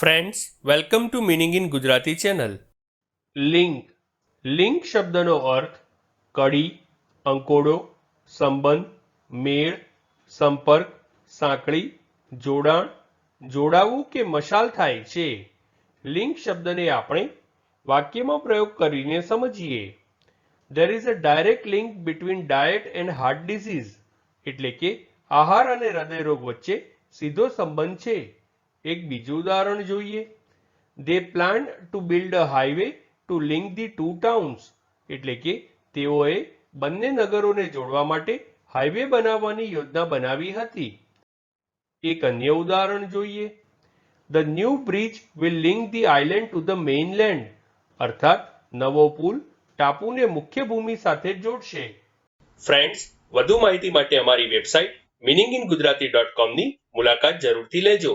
Friends welcome to meaning in Gujarati channel link link શબ્દનો અર્થ કડી, અંકોડો, સંબંધ, મેળ, સંપર્ક, સાંકળી, જોડાણ, જોડાવું કે મશાલ થાય છે. લિંક શબ્દને આપણે વાક્યમાં પ્રયોગ કરીને સમજીએ. There is a direct link between diet and heart disease એટલે કે આહાર અને હૃદયરોગ વચ્ચે સીધો સંબંધ છે. એક બીજું ઉદાહરણ જોઈએ. They plan to build a highway to link the two towns એટલે કે તેઓએ બંને નગરોને જોડવા માટે હાઈવે બનાવવાની યોજના બનાવી હતી. એક અન્ય ઉદાહરણ જોઈએ. The new bridge will link the island to the mainland અર્થાત નવો પુલ ટાપુને મુખ્ય ભૂમિ સાથે જોડશે. ફ્રેન્ડ્સ વધુ માહિતી માટે અમારી website meaning in Gujarati dot કોમની મુલાકાત જરૂરથી લેજો.